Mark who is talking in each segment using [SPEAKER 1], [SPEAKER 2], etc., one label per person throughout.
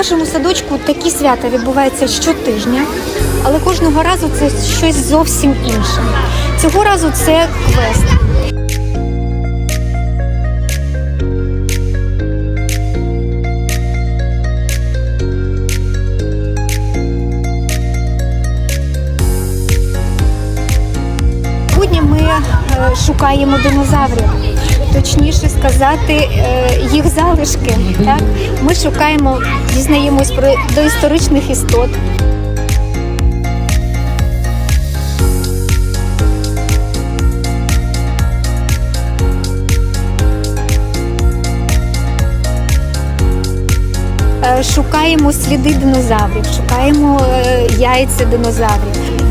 [SPEAKER 1] нашому садочку такі свята відбуваються щотижня, але кожного разу це щось зовсім інше. Цього разу це квест. Сьогодні ми е, шукаємо динозаврів. Точніше сказати, е, їх залишки. Так? Ми шукаємо, дізнаємось про доісторичних істот. Е, Шукаємо сліди динозаврів, шукаємо е, яйця динозаврів.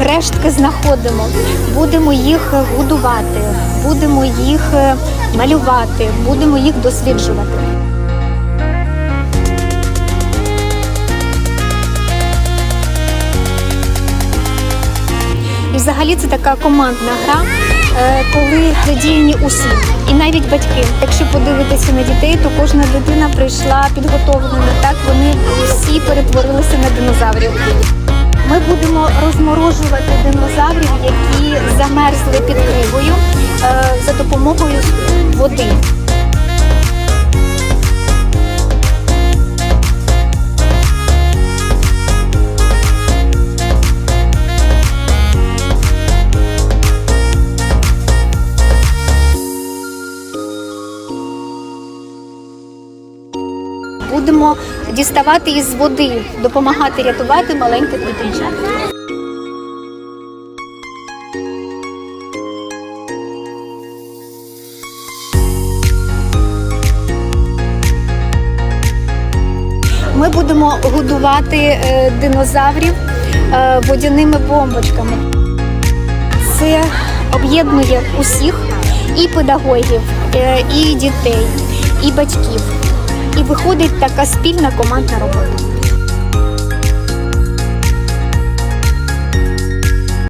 [SPEAKER 1] Рештки знаходимо, будемо їх годувати, будемо їх е, малювати, будемо їх досліджувати. І взагалі це така командна гра, е, коли задіяні усі, і навіть батьки. Якщо подивитися на дітей, то кожна дитина прийшла підготовлена. Так вони всі перетворилися на динозаврів. Ми будемо розморожувати динозаврів, які замерзли під кригою е, за допомогою води. Будемо діставати із води, допомагати рятувати маленьких дитинчат. Ми будемо годувати е, динозаврів е, водяними бомбочками. Це об'єднує усіх і педагогів, е, і дітей, і батьків. І виходить така спільна командна робота.